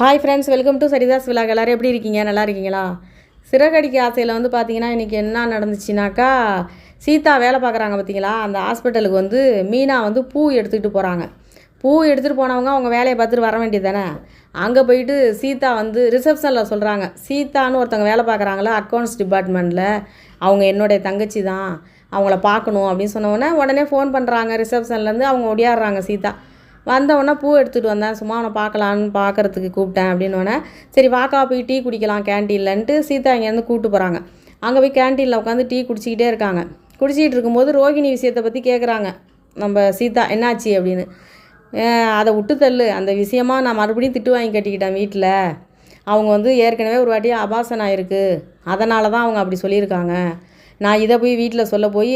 Hi friends welcome to Saritha's விழாக் எல்லோரும் எப்படி இருக்கீங்க? நல்லா இருக்கீங்களா? சிறகடிக்க ஆசையில் வந்து பார்த்தீங்கன்னா இன்றைக்கி என்ன நடந்துச்சுனாக்கா சீதா வேலை பார்க்குறாங்க பார்த்தீங்களா அந்த ஹாஸ்பிட்டலுக்கு வந்து மீனா வந்து பூ எடுத்துக்கிட்டு போகிறாங்க பூ எடுத்துகிட்டு போனவங்க அவங்க வேலையை பார்த்துட்டு வர வேண்டியது தானே அங்கே போயிட்டு சீதா வந்து ரிசப்ஷனில் சொல்கிறாங்க சீதான்னு ஒருத்தவங்க வேலை பார்க்குறாங்களா அக்கௌண்ட்ஸ் டிபார்ட்மெண்ட்டில் அவங்க என்னுடைய தங்கச்சி தான். அவங்கள பார்க்கணும் அப்படின்னு சொன்ன உடனே உடனே ஃபோன் பண்ணுறாங்க ரிசப்ஷன்லேருந்து அவங்க ஒடியாடுறாங்க சீதா. வந்தவொடனே பூ எடுத்துகிட்டு வந்தேன். சும்மா அவனை பார்க்கலான்னு பார்க்கறதுக்கு கூப்பிட்டேன் அப்படின்னோடனே சரி வாக்கா போய் டீ குடிக்கலாம் கேன்டீன்லன்ட்டு சீதா இங்கேருந்து கூப்பிட்டு போகிறாங்க அங்கே போய் கேன்டீனில் உட்காந்து டீ குடிச்சிக்கிட்டே இருக்காங்க. குடிச்சிக்கிட்டு இருக்கும்போது ரோகிணி விஷயத்தை பற்றி கேட்குறாங்க நம்ம சீதா என்னாச்சு? அப்படின்னு. அதை விட்டு தள்ளு. அந்த விஷயமா நான் மறுபடியும் திட்டு வாங்கி கட்டிக்கிட்டேன் வீட்டில் அவங்க வந்து ஏற்கனவே ஒரு வாட்டி அபாசன் ஆயிருக்கு அதனால தான் அவங்க அப்படி சொல்லியிருக்காங்க. நான் இதை போய் வீட்டில் சொல்ல போய்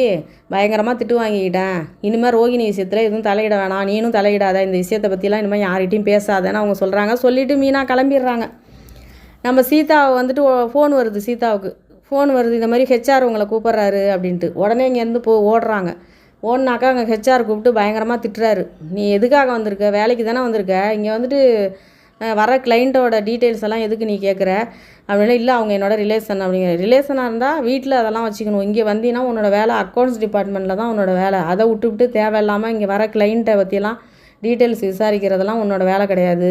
பயங்கரமாக திட்டு வாங்கிக்கிட்டேன். இனிமேல் ரோகிணி விஷயத்தில் எதுவும் தலையிட வேணாம். நீனும் தலையிடாத. இந்த விஷயத்தை பற்றிலாம் இனிமேல் யார்கிட்டையும் பேசாதேன்னு அவங்க சொல்கிறாங்க சொல்லிவிட்டு மீனா கிளம்பிடுறாங்க. நம்ம சீதாவை வந்துட்டு ஃபோன் வருது சீதாவுக்கு. ஃபோன் வருது இந்த மாதிரி ஹெச்ஆர் உங்களை கூப்பிட்றாரு அப்படின்ட்டு. உடனே இங்கேருந்து போ ஓடுறாங்க. ஓடுனாக்கா அங்கே ஹெச்ஆர் கூப்பிட்டு பயங்கரமாக திட்டுறாரு. நீ எதுக்காக வந்திருக்க? வேலைக்கு தானே வந்திருக்க? இங்கே வந்துட்டு வர கிளைண்ட்டோட டீட்டெயில்ஸ் எல்லாம் எதுக்கு நீ கேட்குற அப்படின்னா இல்லை அவங்க என்னோட ரிலேஷன் அப்படிங்கிற. ரிலேஷனாக இருந்தால் வீட்டில் அதெல்லாம் வச்சுக்கணும். இங்கே வந்தீங்கன்னா உன்னோட வேலை அக்கௌண்ட்ஸ் டிபார்ட்மெண்ட்டில் தான் உன்னோட வேலை. அதை விட்டு விட்டு தேவையில்லாமல் இங்கே வர கிளைண்ட்டை பற்றிலாம் டீட்டெயில்ஸ் விசாரிக்கிறதெல்லாம் உன்னோட வேலை கிடையாது.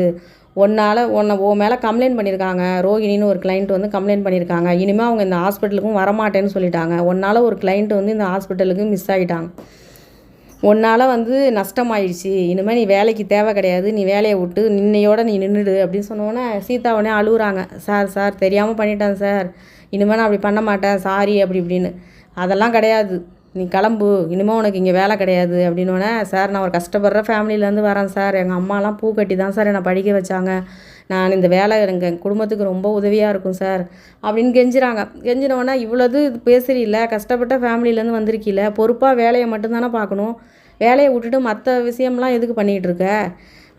உன்னால் உன்னை உன் மேலே கம்ப்ளைண்ட் பண்ணியிருக்காங்க ரோகிணின்னு ஒரு கிளைண்ட் வந்து கம்ப்ளைண்ட் பண்ணியிருக்காங்க இனிமேல் அவங்க இந்த ஹாஸ்பிட்டலுக்கும் வரமாட்டேன்னு சொல்லிட்டாங்க. உன்னால் ஒரு கிளைண்ட் வந்து இந்த ஹாஸ்பிட்டலுக்கு மிஸ் ஆகிட்டாங்க உன்னால் வந்து நஷ்டமாயிடுச்சு. இனிமேல் நீ வேலைக்கு தேவை கிடையாது. நீ வேலையை விட்டு நின்னையோட நீ நின்றுடு அப்படின்னு சொன்னோன்னே சீதா உடனே அழுகுறாங்க சார் சார் தெரியாமல் பண்ணிட்டேன் சார். இனிமேல் நான் அப்படி பண்ண மாட்டேன். சாரி அப்படி இப்படின்னு. அதெல்லாம் கிடையாது. நீ கிளம்பு. இனிமேல் உனக்கு இங்கே வேலை கிடையாது. அப்படின்னோடனே சார் நான் ஒரு கஷ்டப்படுற ஃபேமிலியிலேருந்து வரேன் சார். எங்கள் அம்மாலாம் பூ கட்டி தான் சார் என்னை படிக்க வச்சாங்க. நான் இந்த வேலை எங்கள் குடும்பத்துக்கு ரொம்ப உதவியாக இருக்கும் சார். அப்படின்னு கெஞ்சுறாங்க. கெஞ்சினோடனே இவ்வளோது பேசுறீல்ல கஷ்டப்பட்ட ஃபேமிலியிலேருந்து வந்திருக்கீல பொறுப்பாக வேலையை மட்டும்தானே பார்க்கணும். வேலையை விட்டுட்டு மற்ற விஷயம்லாம் எதுக்கு பண்ணிகிட்ருக்க?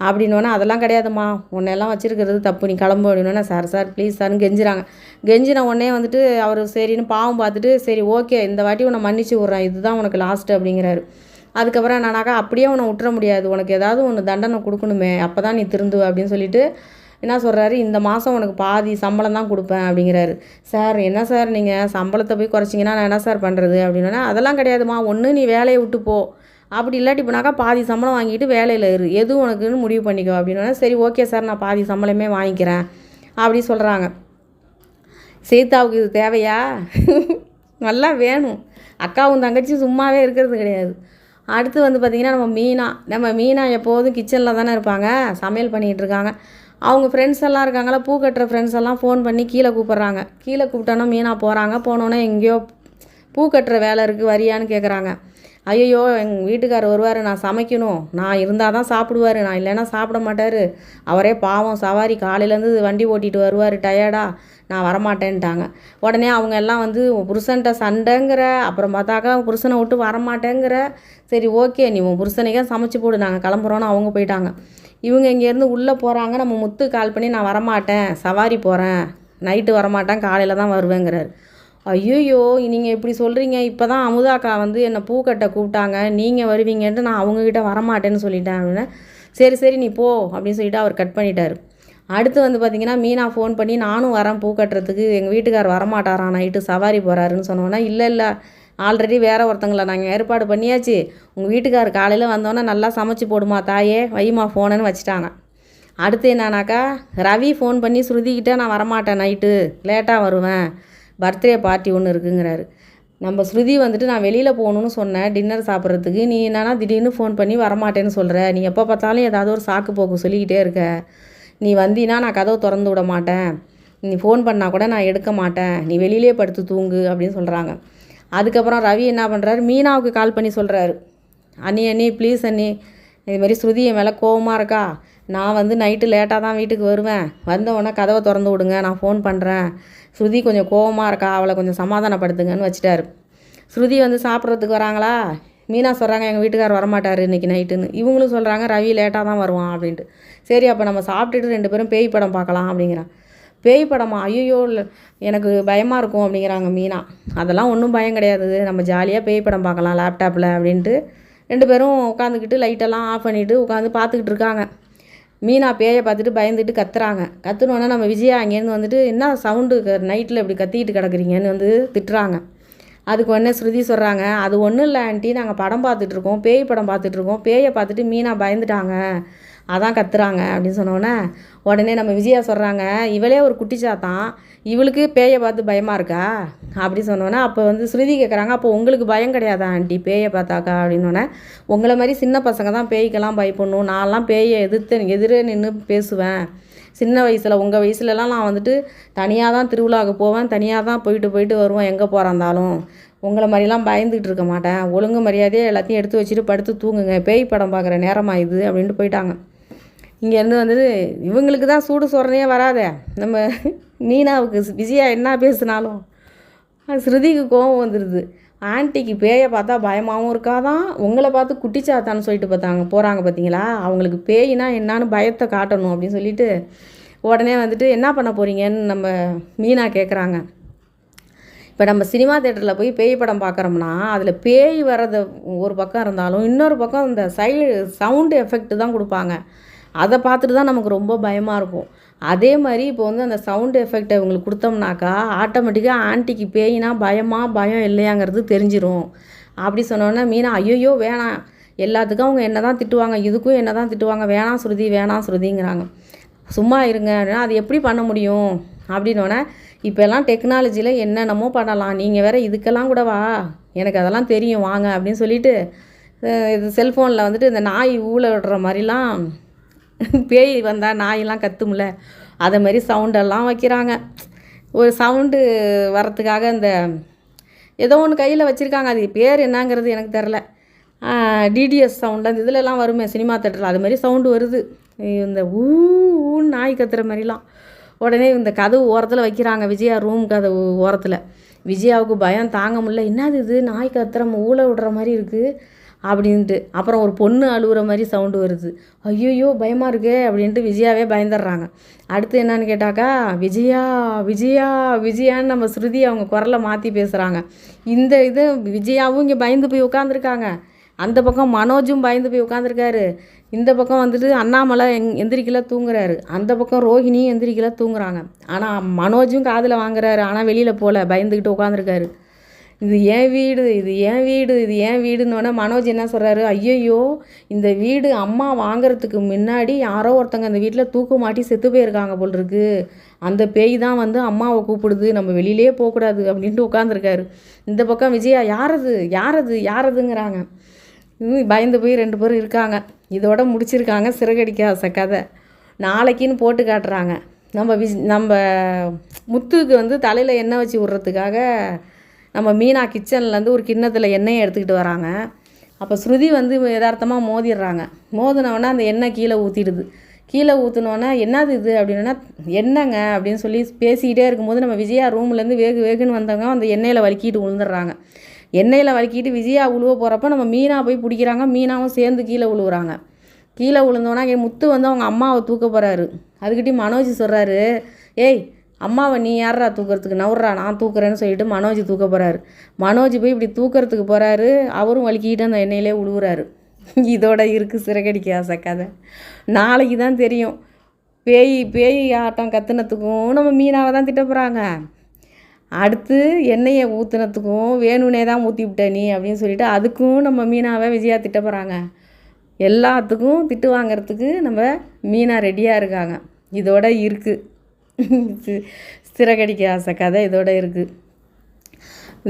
அப்படின்னோடனே அதெல்லாம் கிடையாதும்மா. உன்னெல்லாம் வச்சுருக்கிறது தப்பு. நீ கிளம்பு. அப்படின்னா சார் சார் ப்ளீஸ் சார்னு கெஞ்சுறாங்க. கெஞ்சின உடனே வந்துட்டு அவர் சரின்னு பாவம் பார்த்துட்டு சரி ஓகே. இந்த வாட்டி உன்னை மன்னிச்சு விட்றேன். இதுதான் உனக்கு லாஸ்ட்டு அப்படிங்கிறாரு. அதுக்கப்புறம் என்னன்னாக்கா அப்படியே உன்னை விட்டுற முடியாது. உனக்கு ஏதாவது ஒன்று தண்டனை கொடுக்கணுமே. அப்போ தான் நீ திருந்துவ. அப்படின்னு சொல்லிட்டு என்ன சொல்கிறாரு இந்த மாதம் உனக்கு பாதி சம்பளம் தான் கொடுப்பேன். அப்படிங்கிறாரு. சார் என்ன சார் நீங்கள் சம்பளத்தை போய் குறைச்சிங்கன்னா நான் என்ன சார் பண்ணுறது அப்படின்னா அதெல்லாம் கிடையாதும்மா. ஒன்று நீ வேலையை விட்டு போ. அப்படி இல்லாட்டி போனாக்கா பாதி சம்பளம் வாங்கிட்டு வேலையில் இரு. எது உனக்குன்னு முடிவு பண்ணிக்கோ அப்படின்னா சரி ஓகே சார் நான் பாதி சம்பளமே வாங்கிக்கிறேன். அப்படி சொல்கிறாங்க சீதாவுக்கு இது தேவையா? நல்லா வேணும். அக்காவும் தங்கச்சியும் சும்மாவே இருக்கிறது கிடையாது. அடுத்து வந்து பார்த்திங்கன்னா நம்ம மீனா. நம்ம மீனா எப்போதும் கிச்சனில் தானே இருப்பாங்க. சமையல் பண்ணிகிட்டு இருக்காங்க. அவங்க ஃப்ரெண்ட்ஸ் எல்லாம் இருக்காங்களா பூ கட்டுற ஃப்ரெண்ட்ஸ் எல்லாம் ஃபோன் பண்ணி கீழே கூப்பிட்றாங்க. கீழே கூப்பிட்டோன்னா மீனா போகிறாங்க போனோன்னே எங்கேயோ பூ கட்டுற வேலை இருக்குது வரியான்னு கேட்குறாங்க ஐயோ எங்கள் வீட்டுக்கார் வருவார் நான் சமைக்கணும். நான் இருந்தால் தான் சாப்பிடுவார் நான் இல்லைன்னா சாப்பிட மாட்டார். அவரே பாவம் சவாரி காலையிலேருந்து வண்டி ஓட்டிட்டு வருவார் டயர்டா நான் வரமாட்டேன்ட்டாங்க. உடனே அவங்க எல்லாம் வந்து உன் சண்டைங்கிற அப்புறம் பார்த்தாக்கா புருஷனை விட்டு வரமாட்டேங்கிற. சரி ஓகே நீ உன் புருஷனைக்கே சமைச்சு போடு நாங்கள் கிளம்புறோன்னு அவங்க போயிட்டாங்க. இவங்க இங்கேருந்து உள்ளே போகிறாங்க நம்ம முத்து கால் பண்ணி நான் வரமாட்டேன் சவாரி போகிறேன் நைட்டு வரமாட்டேன் காலையில் தான் வருவேங்கிறாரு. ஐயோயோ நீங்கள் இப்படி சொல்கிறீங்க இப்போ தான் அமுதாக்கா வந்து என்னை பூக்கட்டை கூப்பிட்டாங்க. நீங்கள் வருவீங்கன்ட்டு நான் அவங்கக்கிட்ட வரமாட்டேன்னு சொல்லிட்டேன் அப்படின்னு. சரி சரி நீ போ அப்படின்னு சொல்லிட்டு அவர் கட் பண்ணிட்டாரு. அடுத்து வந்து பார்த்தீங்கன்னா மீனா ஃபோன் பண்ணி நானும் வரேன் பூ கட்டுறதுக்கு. எங்கள் வீட்டுக்கார் வரமாட்டாராம் நைட்டு சவாரி போகிறாருன்னு சொன்னோன்னா இல்லை இல்லை. ஆல்ரெடி வேற ஒருத்தங்களை நாங்கள் ஏற்பாடு பண்ணியாச்சு. உங்கள் வீட்டுக்கார் காலையில் வந்தோன்னே நல்லா சமைச்சு போடுமா தாயே? வைமா ஃபோனுன்னு வச்சுட்டாங்க. அடுத்து என்னன்னாக்கா ரவி ஃபோன் பண்ணி ஸ்ருதிக்கிட்ட நான் வரமாட்டேன் நைட்டு. லேட்டாக வருவேன். பர்த்டே பார்ட்டி ஒன்று இருக்குங்கிறாரு. நம்ம ஸ்ருதி வந்துட்டு நான் வெளியில் போகணுன்னு சொன்னேன். டின்னர் சாப்பிட்றதுக்கு. நீ என்னன்னா திடீர்னு ஃபோன் பண்ணி வரமாட்டேன்னு சொல்கிற நீ எப்போ பார்த்தாலும் ஏதாவது ஒரு சாக்கு போக்கு சொல்லிக்கிட்டே இருக்க. நீ வந்தீன்னா நான் கதவை திறந்து விட மாட்டேன். நீ ஃபோன் பண்ணால் கூட நான் எடுக்க மாட்டேன். நீ வெளியிலே படுத்து தூங்கு அப்படின்னு சொல்கிறாங்க அதுக்கப்புறம் ரவி என்ன பண்ணுறாரு மீனாவுக்கு கால் பண்ணி சொல்கிறாரு அண்ணி அண்ணி ப்ளீஸ் அண்ணி. இது மாதிரி ஸ்ருதி என் மேலே கோவமாக இருக்கா? நான் வந்து நைட்டு லேட்டாக தான் வீட்டுக்கு வருவேன். வந்தவொடனே கதவை திறந்து விடுங்க நான் ஃபோன் பண்ணுறேன் ஸ்ருதி கொஞ்சம் கோவமாக இருக்கா? அவளை கொஞ்சம் சமாதானப்படுத்துங்கன்னு வச்சுட்டாரு. ஸ்ருதி வந்து சாப்பிட்றதுக்கு வராங்களா? மீனா சொல்கிறாங்க எங்கள் வீட்டுக்கார் வரமாட்டார் இன்றைக்கி நைட்டுன்னு இவங்களும் சொல்கிறாங்க ரவி லேட்டாக தான் வருவான் அப்படின்ட்டு. சரி அப்போ நம்ம சாப்பிட்டுட்டு ரெண்டு பேரும் பேய் படம் பார்க்கலாம் அப்படிங்கிறான். பேய் படமா? ஐயோ எனக்கு பயமாக இருக்கும் அப்படிங்கிறாங்க மீனா. அதெல்லாம் ஒன்றும் பயம் கிடையாது. நம்ம ஜாலியாக பேய் படம் பார்க்கலாம் லேப்டாப்பில் அப்படின்ட்டு. ரெண்டு பேரும் உட்காந்துக்கிட்டு லைட்டெல்லாம் ஆஃப் பண்ணிவிட்டு உட்காந்து பார்த்துக்கிட்டு இருக்காங்க. மீனா பேயை பார்த்துட்டு பயந்துட்டு கத்துறாங்க. கத்துனோடனே நம்ம விஜயா அங்கேருந்து வந்துட்டு என்ன சவுண்டு நைட்டில் இப்படி கத்திக்கிட்டு கிடக்குறீங்கன்னு வந்து திட்டுறாங்க. அதுக்கு உடனே ஸ்ருதி சொல்கிறாங்க அது ஒன்றும் இல்லை ஆண்டி நாங்கள் படம் பார்த்துட்ருக்கோம் பேய் படம் பார்த்துட்ருக்கோம் பேயை பார்த்துட்டு மீனா பயந்துட்டாங்க. அதான் கத்துறாங்க அப்படின்னு சொன்னோடனே உடனே நம்ம விஜயா சொல்கிறாங்க இவளே ஒரு குட்டிச்சாத்தான் இவளுக்கு பேயை பார்த்து பயமாக இருக்கா? அப்படி சொன்னோன்னே அப்போ வந்து ஸ்ருதி கேட்குறாங்க அப்போ உங்களுக்கு பயம் கிடையாதா ஆண்டி? பேயை பார்த்தாக்கா? அப்படின்னோடனே உங்களை மாதிரி சின்ன பசங்க தான் பேய்க்கெல்லாம் பயப்படணும். நான்லாம் பேயை எதிர்த்து எதிரே நின்று பேசுவேன். சின்ன வயசில் உங்கள் வயசுலலாம் நான் வந்துட்டு தனியாக தான் திருவிழாவுக்கு போவேன். தனியாக தான் போயிட்டு போயிட்டு வருவேன் எங்கே போகிறாந்தாலும் உங்களை மாதிரிலாம் பயந்துகிட்டு இருக்க மாட்டேன். ஒழுங்கு மரியாதையாக எல்லாத்தையும் எடுத்து வச்சுட்டு படுத்து தூங்குங்க. பேய் படம் பார்க்குற நேரமாக இது? அப்படின்ட்டு போயிட்டாங்க. இங்கேருந்து வந்து இவங்களுக்கு தான் சூடு சோறனையே வராதே. நம்ம மீனாவுக்கு விஜயா என்ன பேசுனாலும்? ஸ்ருதிக்கு கோபம் வந்துடுது ஆன்ட்டிக்கு பேயை பார்த்தா பயமாகவும் இருக்காதான். உங்களை பார்த்து குட்டிச்சாத்தான்னு சொல்லிட்டு பார்த்தாங்க போகிறாங்க பார்த்தீங்களா? அவங்களுக்கு பேயினா என்னான்னு பயத்தை காட்டணும் அப்படின்னு சொல்லிட்டு உடனே வந்துட்டு என்ன பண்ண போகிறீங்கன்னு நம்ம மீனா கேட்குறாங்க இப்போ நம்ம சினிமா தேட்டரில் போய் பேய் படம் பார்க்குறோம்னா அதில் பேய் வர்றது ஒரு பக்கம் இருந்தாலும் இன்னொரு பக்கம் இந்த சை சவுண்டு எஃபெக்ட் தான் கொடுப்பாங்க. அதை பார்த்துட்டு தான் நமக்கு ரொம்ப பயமாக இருக்கும். அதே மாதிரி இப்போ வந்து அந்த சவுண்டு எஃபெக்ட் இவங்களுக்கு கொடுத்தோம்னாக்கா ஆட்டோமேட்டிக்காக ஆன்ட்டிக்கு பேயினா பயமா பயம் இல்லையாங்கிறது தெரிஞ்சிடும் அப்படி சொன்னோன்னே மீனா ஐயோ வேணாம். எல்லாத்துக்கும் அவங்க என்ன தான் திட்டுவாங்க. இதுக்கும் என்ன தான் திட்டுவாங்க. வேணாம் ஸ்ருதி வேணாம் ஸ்ருதிங்கிறாங்க. சும்மா இருங்க. அது எப்படி பண்ண முடியும்? அப்படின்னோடனே இப்போல்லாம் டெக்னாலஜியில் என்னென்னமோ பண்ணலாம். நீங்கள் வேற இதுக்கெல்லாம் கூட வா. எனக்கு அதெல்லாம் தெரியும். வாங்க. அப்படின்னு சொல்லிட்டு இது செல்ஃபோனில் வந்துட்டு இந்த நாய் ஊழ விடுற மாதிரிலாம் பேய் வந்தால் நாயெல்லாம் கத்தும்ல? அதை மாதிரி சவுண்டெல்லாம் வைக்கிறாங்க. ஒரு சவுண்டு வரத்துக்காக இந்த ஏதோ ஒன்று கையில் வச்சுருக்காங்க. அது பேர் என்னங்கிறது எனக்கு தெரில டிடிஎஸ் சவுண்டு அந்த இதுலலாம் வருமே சினிமா தேட்டரில் அது மாதிரி சவுண்டு வருது. இந்த ஊன்னு நாய் கத்துற மாதிரிலாம் உடனே இந்த கதவு ஓரத்தில் வைக்கிறாங்க. விஜயா ரூம் கதவு ஓரத்தில். விஜயாவுக்கு பயம் தாங்க முடியல. என்னது இது? நாய் கத்துற ஊழ விடுற மாதிரி இருக்குது அப்படின்ட்டு. அப்புறம் ஒரு பொண்ணு அழுகுற மாதிரி சவுண்டு வருது. ஐயோ பயமாக இருக்கே அப்படின்ட்டு விஜயாவே பயந்துடுறாங்க. அடுத்து என்னன்னு கேட்டாக்கா விஜயா விஜயா விஜயான்னு நம்ம ஸ்ருதி அவங்க குரலை மாற்றி பேசுகிறாங்க இந்த இது விஜயாவும் இங்கே பயந்து போய் உட்காந்துருக்காங்க அந்த பக்கம் மனோஜும் பயந்து போய் உட்காந்துருக்காரு இந்த பக்கம் வந்துட்டு அண்ணாமலை எங் எந்திரிக்கல தூங்குறாரு. அந்த பக்கம் ரோஹிணியும் எந்திரிக்கல தூங்குறாங்க. ஆனால் மனோஜும் காதில் வாங்குறாரு. ஆனால் வெளியில் போகல பயந்துக்கிட்டு உட்காந்துருக்காரு இது ஏன் வீடு? இது ஏன் வீடு? இது ஏன் வீடுன்னொடனே மனோஜ் என்ன சொல்கிறாரு ஐயையோ இந்த வீடு அம்மா வாங்குறதுக்கு முன்னாடி யாரோ ஒருத்தங்க அந்த வீட்டில் தூக்கு மாட்டி செத்து போயிருக்காங்க போல் இருக்கு அந்த பேய் தான் வந்து அம்மாவை கூப்பிடுது. நம்ம வெளியிலே போகக்கூடாது அப்படின்ட்டு உட்காந்துருக்காரு இந்த பக்கம் விஜயா யாரது? யாரது? யாரதுங்கிறாங்க. பயந்து போய் ரெண்டு பேரும் இருக்காங்க. இதோட முடிச்சிருக்காங்க. சிறகடிக்காத கதை. நாளைக்குன்னு போட்டு காட்டுறாங்க. நம்ம விஜ் நம்ம முத்துக்கு வந்து தலையில் எண்ணெய் வச்சு விட்றதுக்காக நம்ம மீனா கிச்சன்லேருந்து ஒரு கிண்ணத்தில் எண்ணெயை எடுத்துக்கிட்டு வராங்க. அப்போ ஸ்ருதி வந்து யதார்த்தமாக மோதிடுறாங்க. மோதினவொடனே அந்த எண்ணெய் கீழே ஊற்றிடுது கீழே ஊற்றினோன்னே என்னது இது அப்படின்னா என்னங்க அப்படின்னு சொல்லி பேசிக்கிட்டே இருக்கும்போது நம்ம விஜயா ரூம்லேருந்து வேகு வேகுன்னு வந்தவங்க அந்த எண்ணெயில் வலிக்கிட்டு விழுந்துடுறாங்க எண்ணெயில் வலிக்கிட்டு விஜயா உழுவ போகிறப்ப நம்ம மீனா போய் பிடிக்கிறாங்க. மீனாவும் சேர்ந்து கீழே உழுவுறாங்க. கீழே விழுந்தோன்னா முத்து வந்து அவங்க அம்மாவை தூக்க போகிறாரு அதுக்கிட்டே மனோஜ் சொல்கிறாரு ஏய் அம்மாவை நீ யாரா தூக்கிறதுக்கு? நவுறா நான் தூக்குறேன்னு சொல்லிட்டு மனோஜ் தூக்க போகிறாரு மனோஜ் போய் இப்படி தூக்கிறதுக்கு போகிறாரு அவரும் வலிக்கிட்டு அந்த எண்ணெயிலே உழுவுறாரு. இதோட இருக்குது சிறகடிக்க ஆசை கதை. நாளைக்கு தான் தெரியும். பேய் பேய் ஆட்டம் கற்றுனத்துக்கும் நம்ம மீனாவை தான் திட்ட போகிறாங்க அடுத்து எண்ணெயை ஊற்றுனத்துக்கும் வேணுனே தான் ஊற்றி விட்ட நீ அப்படின்னு சொல்லிட்டு அதுக்கும் நம்ம மீனாவை விஜயா திட்ட போகிறாங்க எல்லாத்துக்கும் திட்டு வாங்கிறதுக்கு நம்ம மீனா ரெடியாக இருக்காங்க. இதோட இருக்குது சிறகடிக்க ஆசை கதை இதோட இருக்குது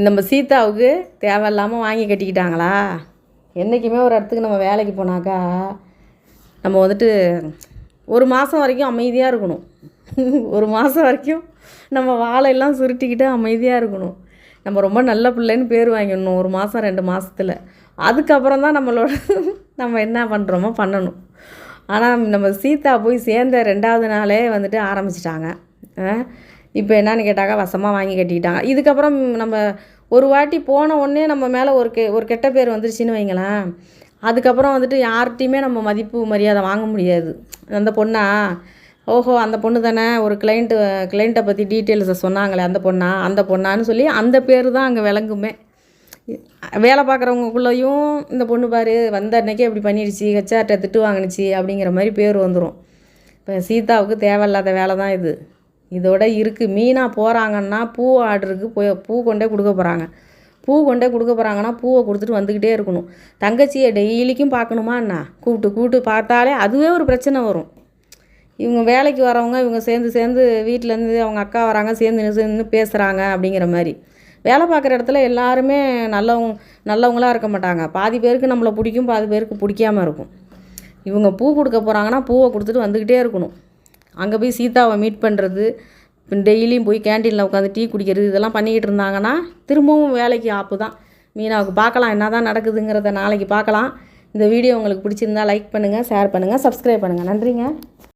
நம்ம சீதாவுக்கு தேவையில்லாமல் வாங்கி கட்டிக்கிட்டாங்களா? என்றைக்குமே ஒரு இடத்துக்கு நம்ம வேலைக்கு போனாக்கா நம்ம வந்துட்டு ஒரு மாதம் வரைக்கும் அமைதியாக இருக்கணும். ஒரு மாதம் வரைக்கும் நம்ம வாழையெல்லாம் சுருட்டிக்கிட்டு அமைதியாக இருக்கணும். நம்ம ரொம்ப நல்ல பிள்ளைன்னு பேர் வாங்கிடணும் ஒரு மாதம் ரெண்டு மாதத்தில் அதுக்கப்புறம் தான் நம்மளோட நம்ம என்ன பண்ணுறோமோ பண்ணணும். ஆனால் நம்ம சீதா போய் சேர்ந்த ரெண்டாவது நாளே வந்துட்டு ஆரம்பிச்சிட்டாங்க. இப்போ என்னன்னு கேட்டாக்கா வசமாக வாங்கி கட்டிக்கிட்டாங்க இதுக்கப்புறம் நம்ம ஒரு வாட்டி போன உடனே நம்ம மேலே ஒரு கெ ஒரு கெட்ட பேர் வந்துருச்சுன்னு வைங்களேன். அதுக்கப்புறம் வந்துட்டு யார்கிட்டையுமே நம்ம மதிப்பு மரியாதை வாங்க முடியாது. அந்த பொண்ணா ஓஹோ அந்த பொண்ணு தானே ஒரு கிளைண்ட்டு கிளைண்ட்டை பற்றி டீட்டெயில்ஸை சொன்னாங்களே அந்த பொண்ணா அந்த பொண்ணான்னு சொல்லி அந்த பேர் தான் அங்கே விளங்குமே. வேலை பார்க்குறவங்களுக்குள்ளேயும் இந்த பொண்ணு பாரு வந்த அன்னைக்கே இப்படி பண்ணிடுச்சு ஹெச்ஆர்ட்ட திட்டு வாங்கினுச்சு அப்படிங்கிற மாதிரி பேர் வந்துடும் இப்போ சீதாவுக்கு தேவையில்லாத வேலை தான் இது. இதோட இருக்குது மீனாக போகிறாங்கன்னா பூ ஆர்டருக்கு போய் பூ கொண்டே கொடுக்க போகிறாங்க பூ கொண்டே கொடுக்க போகிறாங்கன்னா பூவை கொடுத்துட்டு வந்துக்கிட்டே இருக்கணும். தங்கச்சியை டெய்லிக்கும் பார்க்கணுமா என்ன? கூப்பிட்டு கூப்பிட்டு பார்த்தாலே அதுவே ஒரு பிரச்சனை வரும். இவங்க வேலைக்கு வரவங்க இவங்க சேர்ந்து சேர்ந்து வீட்டிலேருந்து அவங்க அக்கா வராங்க சேர்ந்து நின்று நின்று பேசுகிறாங்க அப்படிங்கிற மாதிரி. வேலை பார்க்குற இடத்துல எல்லாருமே நல்லவங்க நல்லவங்களா இருக்க மாட்டாங்க. பாதி பேருக்கு நம்மளை பிடிக்கும் பாதி பேருக்கு பிடிக்காம இருக்கும். இவங்க பூ கொடுக்க போகிறாங்கன்னா பூவை கொடுத்துட்டு வந்துக்கிட்டே இருக்கணும். அங்கே போய் சீதாவை மீட் பண்ணுறது டெய்லியும் போய் கேண்டீனில் உட்காந்து டீ குடிக்கிறது இதெல்லாம் பண்ணிக்கிட்டு இருந்தாங்கன்னா திரும்பவும் வேலைக்கு ஆப்பு தான். மீனாவுக்கு பார்க்கலாம் என்ன தான் நடக்குதுங்கிறத நாளைக்கு பார்க்கலாம். இந்த வீடியோ உங்களுக்கு பிடிச்சிருந்தா லைக் பண்ணுங்கள் ஷேர் பண்ணுங்கள் சப்ஸ்கிரைப் பண்ணுங்கள் நன்றிங்க.